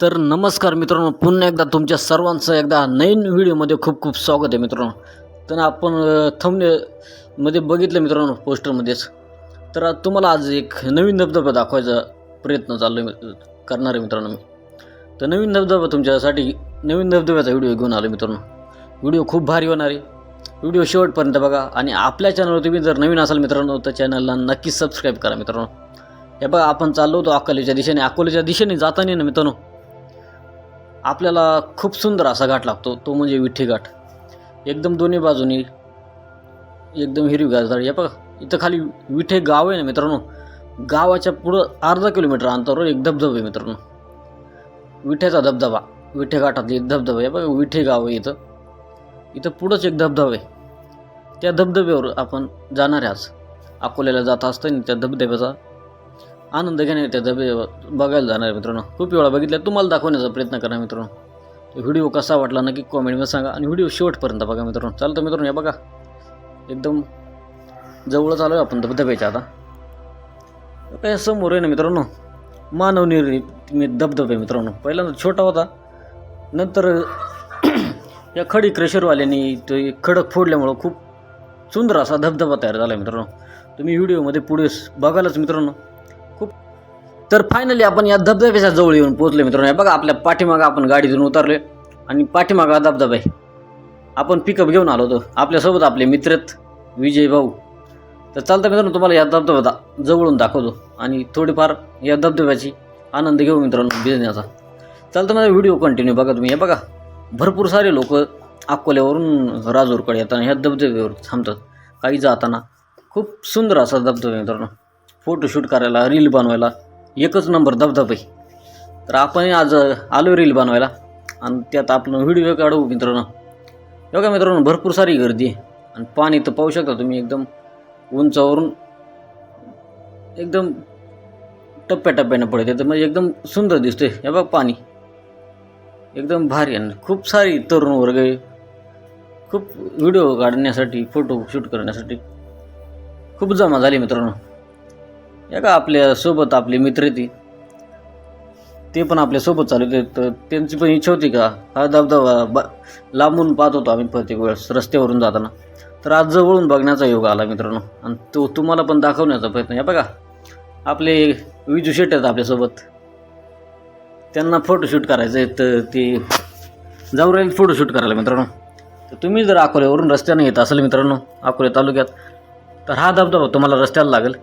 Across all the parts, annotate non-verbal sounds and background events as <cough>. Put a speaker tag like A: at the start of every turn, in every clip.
A: तर नमस्कार मित्रांनो पुन्हा एकदा तुमच्या सर्वांचं एकदा नवीन व्हिडिओमध्ये खूप खूप स्वागत आहे मित्रांनो. तर आपण थंबनेमध्ये बघितलं मित्रांनो पोस्टरमध्येच. तर आज तुम्हाला आज एक नवीन धबधबा दाखवायचा प्रयत्न चाललो आहे करणार आहे मित्रांनो मी. तर नवीन धबधबा तुमच्यासाठी नवीन धबधब्याचा व्हिडिओ घेऊन आलो मित्रांनो. व्हिडिओ खूप भारी होणार आहे. व्हिडिओ शेवटपर्यंत बघा आणि आपल्या चॅनलवर तुम्ही जर नवीन असाल मित्रांनो तर चॅनलला नक्कीच सबस्क्राईब करा मित्रांनो. हे बघा आपण चाललो होतो अकोल्याच्या दिशेने. अकोल्याच्या दिशेने जाताना ना मित्रांनो आपल्याला खूप सुंदर असा घाट लागतो तो म्हणजे विठ्ठी घाट. एकदम दोन्ही बाजूनी एकदम हिरवीगार झाड. या बघा इथं खाली विठे गाव आहे ना मित्रांनो? गावाच्या पुढं अर्धा किलोमीटर अंतरावर एक धबधबा आहे मित्रांनो. विठ्याचा धबधबा विठे घाटातली एक धबधबा आहे. बघा विठे गाव आहे इथं. इथं पुढंच एक धबधबा आहे. त्या धबधब्यावर आपण जाणार आहे आज. अकोल्याला जात असताना त्या धबधब्याचा आनंद घेण्यात त्या धबे बघायला जाणार आहे मित्रांनो. खूप वेळा बघितल्या तुम्हाला दाखवण्याचा प्रयत्न करा मित्रांनो. व्हिडिओ कसा वाटला नक्की कॉमेंटमध्ये सांगा आणि व्हिडिओ शेवटपर्यंत बघा मित्रांनो. चालतं मित्रांनो या बघा. एकदम जवळच आलो आहे आपण धबधब्याच्या आता. काय समोर आहे ना मित्रांनो? मानव निर्मित मी धबधबे मित्रांनो. पहिल्यांदा छोटा होता. नंतर <clears throat> या खडी क्रेशरवाल्यांनी तो खडक फोडल्यामुळं खूप सुंदर असा धबधबा तयार झाला आहे मित्रांनो. तुम्ही व्हिडिओमध्ये पुढे बघालच मित्रांनो. तर फायनली आपण या धबधब्याच्या जवळ येऊन पोहोचले मित्रांनो. हे बघा आपल्या पाठीमागं आपण गाडीतून उतरले आणि पाठीमागं हा धबधबा आहे. आपण पिकअप घेऊन आलो होतो. आपल्यासोबत आपले मित्र विजय भाऊ. तर चालतं मित्रांनो तुम्हाला या धबधबा दा- जवळून दाखवतो आणि थोडीफार या धबधब्याची आनंद घेऊ मित्रांनो भिजण्याचा चालतं माझा व्हिडिओ कंटिन्यू बघा तुम्ही. हे बघा भरपूर सारे लोक अकोल्यावरून राजूरकडे येताना ह्या धबधब्यावर थांबतात. काही जाताना खूप सुंदर असा धबधबा मित्रांनो. फोटोशूट करायला रील बनवायला एकच नंबर धबधबे. तर आपण आज आलो रील बनवायला. आणि त्यात आपण व्हिडिओ काढू मित्रांनो. बघा मित्रांनो भरपूर सारी गर्दी आहे. आणि पाणी तर पाहू शकता तुम्ही एकदम उंचावरून एकदम टप्प्याटप्प्यानं पडते तर म्हणजे एकदम सुंदर दिसते हे बघ पाणी. एकदम भारी आणि खूप सारी तरुण वर्ग आहे. खूप व्हिडिओ काढण्यासाठी फोटो शूट करण्यासाठी खूप जमा झाली मित्रांनो. या का आपल्यासोबत आपले मित्र ती? ते पण आपल्यासोबत चालू होते तर त्यांची पण इच्छा होती का? हा धबधबा बा लांबून पाहत होतो आम्ही प्रत्येक वेळेस रस्त्यावरून जाताना. तर आज जवळून बघण्याचा योग आला मित्रांनो. आणि तो तुम्हाला पण दाखवण्याचा प्रयत्न. या बघा. आपले विजू शेट आहेत आपल्यासोबत. त्यांना फोटोशूट करायचं आहे. तर ते जाऊ राहील फोटोशूट करायला मित्रांनो. तर तुम्ही जर अकोल्यावरून रस्त्याने येत असाल मित्रांनो अकोले तालुक्यात तर हा धबधबा तुम्हाला रस्त्याला लागेल.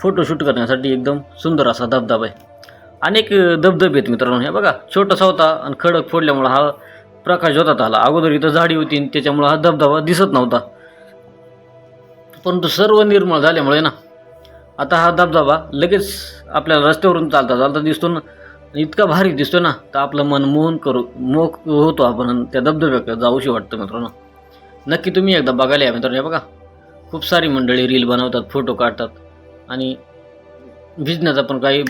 A: फोटोशूट करण्यासाठी एकदम सुंदर असा धबधबा आहे. अनेक धबधबे आहेत मित्रांनो हे बघा. छोटासा होता आणि खडक फोडल्यामुळं हा प्रकाश होतात आला अगोदर इथं झाडी होती आणि त्याच्यामुळं हा धबधबा दिसत नव्हता. परंतु सर्व निर्मळ झाल्यामुळे ना आता हा धबधबा लगेच आपल्याला रस्त्यावरून चालता चालता दिसतो ना. इतका भारी दिसतो ना तर आपलं मन मोहन करू मोह होतो आपण त्या धबधब्याकडे जाऊशी वाटतं मित्रांनो. नक्की तुम्ही एकदा बघायला या मित्रांनो बघा. खूप सारी मंडळी रील बनवतात फोटो काढतात. आणि भिजण्याचा पण काही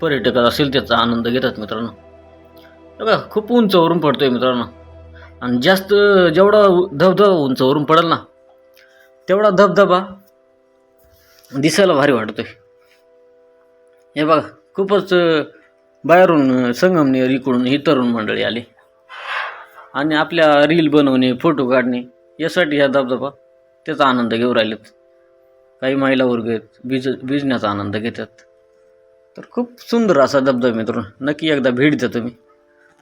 A: पर्यटक असेल त्याचा आनंद घेतात मित्रांनो. बघा खूप उंचावरून आहे मित्रांनो. आणि जास्त जेवढा धबधबा उंचावरून पडेल ना तेवढा धबधबा दिसायला भारी वाटतोय. हे बघा खूपच बाहेरून संगमनेर इकडून ही तरुण मंडळी आली. आणि आपल्या रील बनवणे फोटो काढणे यासाठी हा धबधबा त्याचा आनंद घेऊ राहिलेत. काही महिला वर्ग आहेत बीज बीजण्याचा आनंद घेतात. तर खूप सुंदर असा धबधबा मित्रांनो. नक्की एकदा भेट द्या तुम्ही.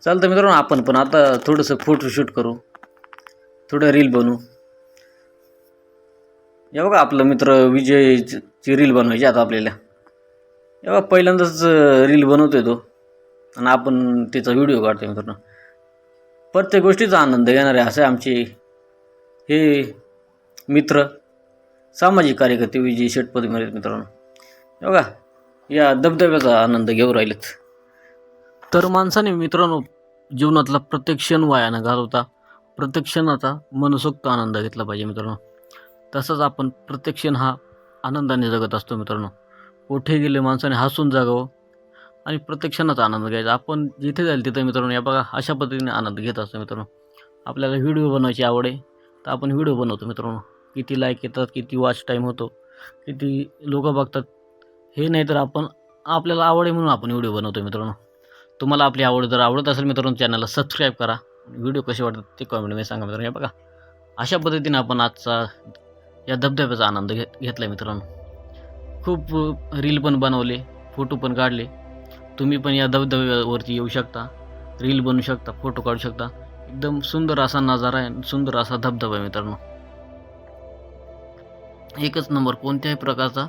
A: चालतं मित्रांनो आपण पण आता थोडंसं फोटोशूट करू. थोडं रील बनवू. हे बघा आपलं मित्र विजयची रील बनवायची आता आपल्याला. हे बघा पहिल्यांदाच रील बनवतोय तो. आणि आपण त्याचा व्हिडिओ काढतोय मित्रांनो. प्रत्येक गोष्टीचा आनंद घेणारे असे आमचे हे मित्र सामाजिक कार्यकर्ते विजय शेटपदी आहेत मित्रांनो. बघा या धबधब्याचा आनंद घेऊ राहिलेत. तर माणसाने मित्रांनो जीवनातला प्रत्येक क्षण वायानं घालवता प्रत्येक क्षणाचा मनसोक्त आनंद घेतला पाहिजे मित्रांनो. तसंच आपण प्रत्येक क्षण हा आनंदाने जगत असतो मित्रांनो. कुठे गेले माणसाने हसून जागावं आणि प्रत्येक क्षणाचा आनंद घ्यायचा. आपण जिथे जाईल तिथे मित्रांनो या बघा अशा पद्धतीने आनंद घेत असतो मित्रांनो. आपल्याला व्हिडिओ बनवायची आवड आहे तर आपण व्हिडिओ बनवतो मित्रांनो. किती लाईक येतात किती वॉच टाईम होतो किती लोक बघतात. हे नाही तर आपण आपल्याला आवड आहे म्हणून आपण व्हिडिओ बनवतो मित्रांनो. तुम्हाला आपली आवड जर आवडत असेल मित्रांनो चॅनलला सबस्क्राईब करा. व्हिडिओ कसे वाटतात ते कॉमेंटमध्ये सांगा मित्रांनो हे बघा. अशा पद्धतीने आपण आजचा या धबधब्याचा आनंद घे घेतला मित्रांनो. खूप रील पण बनवले फोटो पण काढले. तुम्ही पण या धबधब्यावरती येऊ शकता. रील बनवू शकता फोटो काढू शकता. एकदम सुंदर असा नजारा आहे सुंदर असा धबधबा आहे मित्रांनो. एकच नंबर कोणत्याही प्रकारचा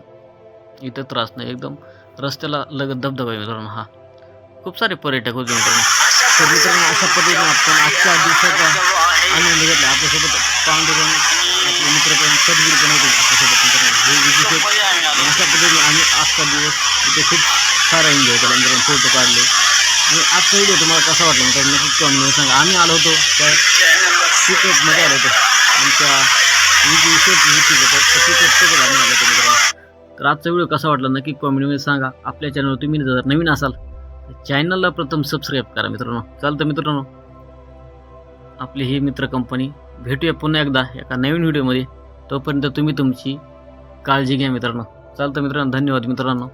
A: इथं त्रास नाही. एकदम रस्त्याला लगत धबधबा मित्रांनो हा. खूप सारे पर्यटक होते मित्रांनो. तर मित्रांनो अशा पद्धतीने आपण आजच्या दिवसाचा आनंद घेतला. आपल्यासोबत पांडुरंग आपले मित्र पण सदगीर पण होते आपल्यासोबत मित्रांनो. हे विशेष अशा पद्धतीने आम्ही आजचा दिवस इथे खूप सारा एन्जॉय केला मित्रांनो. फोटो काढले. आणि आजचा व्हिडिओ तुम्हाला कसा वाटला मित्रांनो? नक्कीच कॉमेंटमध्ये सांगा. आम्ही आलो होतो त्या सिक्रेटमध्ये आलो होतो. आमच्या तर आजचा व्हिडिओ कसा वाटला नक्की कॉमेंटमध्ये सांगा. आपल्या चॅनलवर तुम्ही जर नवीन असाल तर चॅनलला प्रथम सबस्क्राईब करा मित्रांनो. चालतं मित्रांनो आपली ही मित्र कंपनी भेटूया पुन्हा एकदा एका नवीन व्हिडिओमध्ये तोपर्यंत तुम्ही तुमची काळजी घ्या मित्रांनो. चालतं मित्रांनो धन्यवाद मित्रांनो.